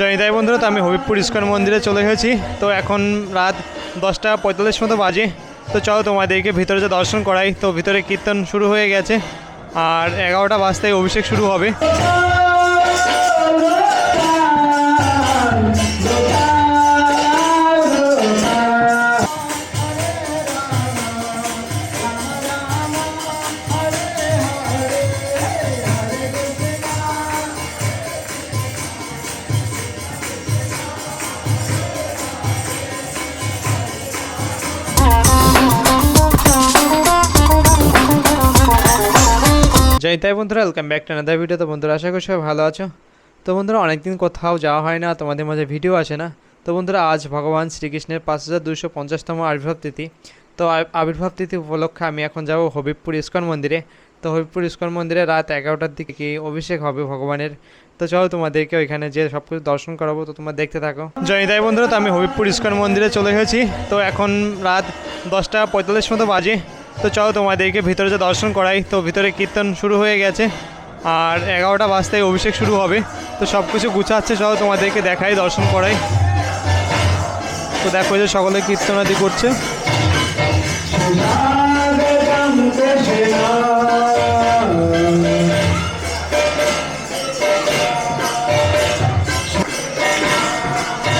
জয়দাই বন্ধুরা, তো আমি হবিবপুর ইস্কন মন্দিরে চলে এসেছি। তো এখন রাত দশটা পঁয়তাল্লিশ মতো বাজে। তো চলো তোমাদেরকে ভিতরে যে দর্শন করাই। তো ভিতরে কীর্তন শুরু হয়ে গেছে। আর এগারোটা বাজতে অভিষেক শুরু হবে। জয়তাই বন্ধুরা welcome back to another video তো বন্ধুরা, আশা করি সবাই ভালো আছো। তো বন্ধুরা, অনেকদিন কোথাও যাওয়া হয় না, তোমাদের মাঝে ভিডিও আসে না। তো বন্ধুরা, আজ ভগবান শ্রীকৃষ্ণের পাঁচ হাজার দুশো পঞ্চাশতম আবির্ভাব তিথি। তো আবির্ভাব তিথি উপলক্ষে আমি এখন যাব হবিবপুর ইস্কন মন্দিরে। তো হবিবপুর ইস্কন মন্দিরে রাত এগারোটার দিকে অভিষেক হবে ভগবানের। তো চলো তোমাদেরকে ওইখানে যে সব কিছু দর্শন করাবো, তো তোমরা দেখতে থাকো। জয়দাই বন্ধুরা, তো আমি হবিবপুর ইস্কন মন্দিরে চলে এসেছি। তো এখন রাত দশটা পঁয়তাল্লিশ মতো বাজে। তো চলো তোমাদেরকে ভিতরে যে দর্শন করাই, তো ভিতরে কীর্তন শুরু হয়ে গেছে। আর এগারোটা বাজতেই অভিষেক শুরু হবে। তো সব কিছু গুছাচ্ছে, চলো তোমাদেরকে দেখাই, দর্শন করাই। তো দেখো যে সকলে কীর্তনাদি করছে।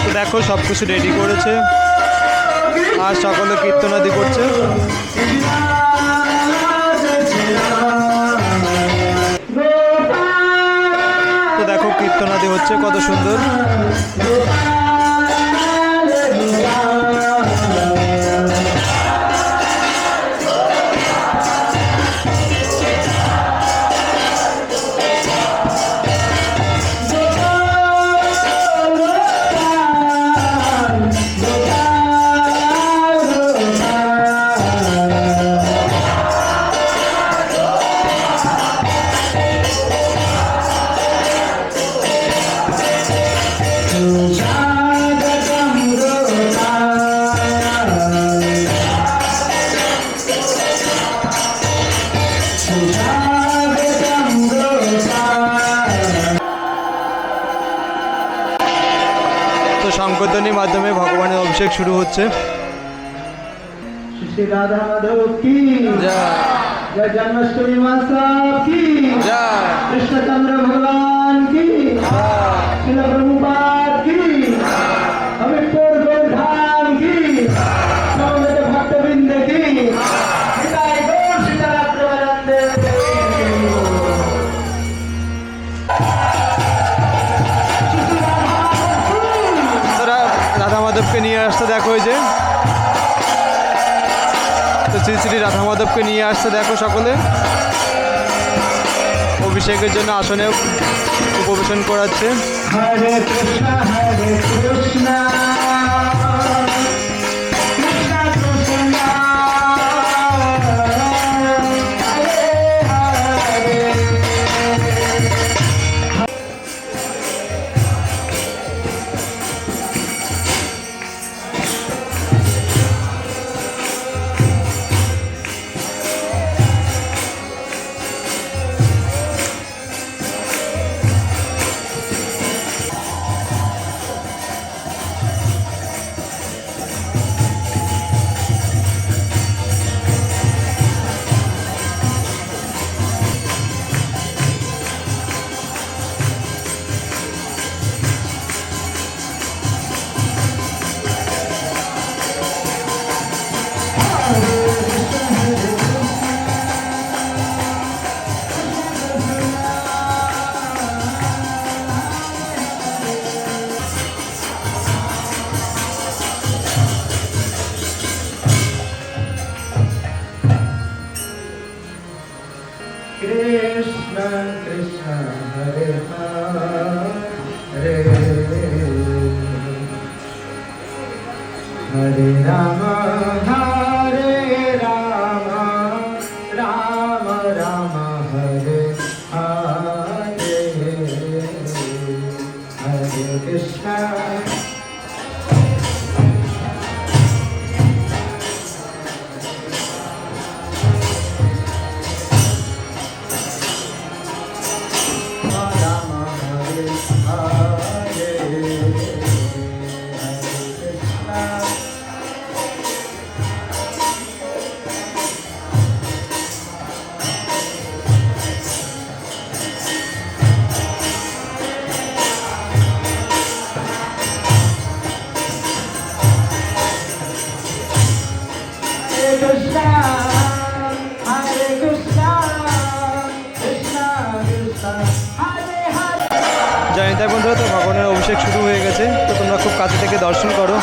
তো দেখো সব কিছু রেডি করেছে। আর সকলে কীর্তনাদি করছে। তো দেখো কীর্তনাদি হচ্ছে কত সুন্দর। কীর্তনের মাধ্যমে ভগবানের অভিষেক শুরু হচ্ছে। জন্মাষ্টমী মাতা কি? কৃষ্ণচন্দ্র ভগবান কি? হ্যাঁ। প্রভুপাত কি? মাধবকে নিয়ে আসতে দেখো ওই যে। তো শ্রী শ্রী রাধা মাধবকে নিয়ে আসতে দেখো সকলে। অভিষেকের জন্য আসনে উপবেশন করাচ্ছে। হরে কৃষ্ণ হরে Krishna. Krishna Krishna Hare Hare Hare Ram অভিষেক শুরু হয়ে গেছে। তো তোমরা খুব কাছে থেকে দর্শন করো।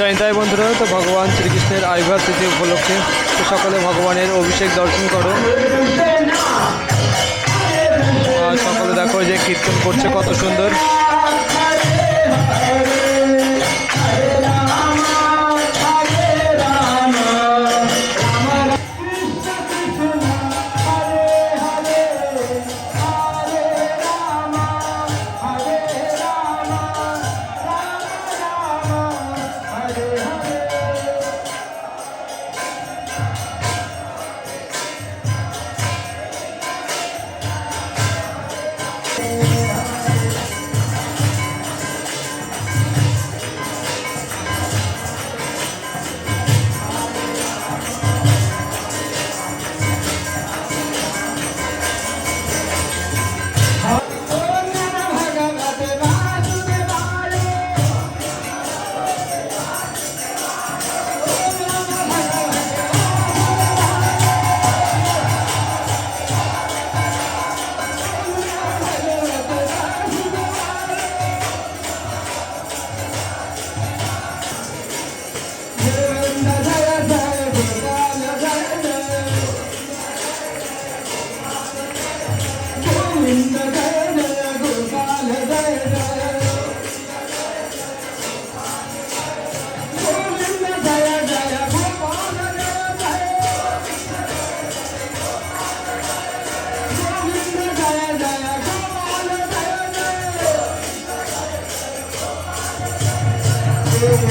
জয়ন্তায় বন্ধুরা, তো ভগবান শ্রীকৃষ্ণের আবির্ভাব তিথি উপলক্ষে তো সকলে ভগবানের অভিষেক দর্শন করো। সকলে দেখো যে কীর্তন করছে, কত সুন্দর।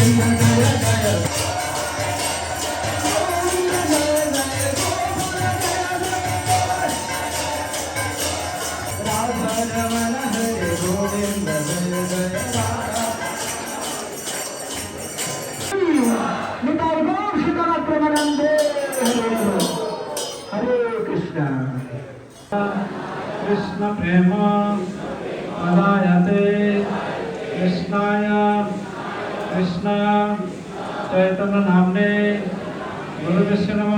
গোবিন্দ জয় জয় গোবিন্দ কৃষ্ণ। চৈতন্য নামনে গুরু বিশ্ব নম।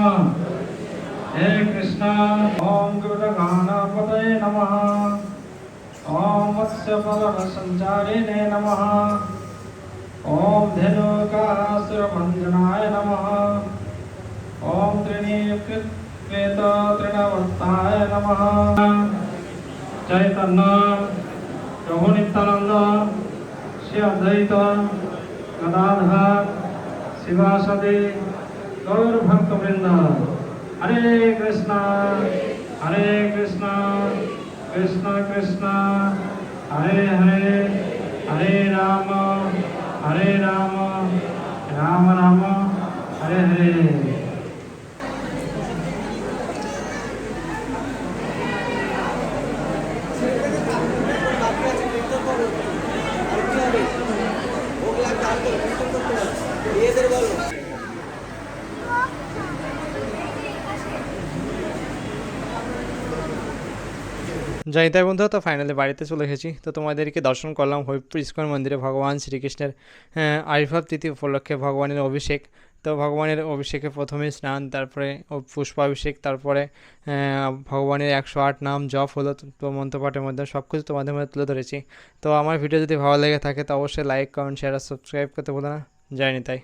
হে কৃষ্ণ, ওম গুরু গণপতয়ে নম। ওম মৎস্য পরম সঞ্চারিণে নম। ওম ধেনুকাসুর ভঞ্জনায় নম। ওম ত্রিণীকৃত ক্লেত তৃণবস্থায় নম। চৈতন্য, প্রভু নিত্যানন্দ, শ্রী অদ্বৈত గదాధర్ శివాసదే గౌరభక్త బృంద హరే కృష్ణ హరే కృష్ణ కృష్ణ కృష్ణ హరే హరే హరే రామ హరే రామ రామ రామ హరే హరే যাই তাই বন্ধু তো ফাইনালি বাড়িতে চলে এসেছি। তো তোমাদেরকে দর্শন করলাম হরিপুর ইস্কন মন্দিরে ভগবান শ্রীকৃষ্ণের আহ, আবির্ভাব তিথি উপলক্ষে ভগবানের অভিষেক। তো ভগবানের অভিষেকে প্রথমে স্নান তারপরে পুষ্পাভিষেক তারপরে ভগবানের একশো আট নাম জপ হলো তো- তো মন্ত্রপাঠের মধ্যে সব কিছু তোমাদের মধ্যে তুলে ধরেছি। তো আমার ভিডিও যদি ভালো লেগে থাকে তো অবশ্যই লাইক কমেন্ট শেয়ার আর সাবস্ক্রাইব করতে বলো না। যায়নি তাই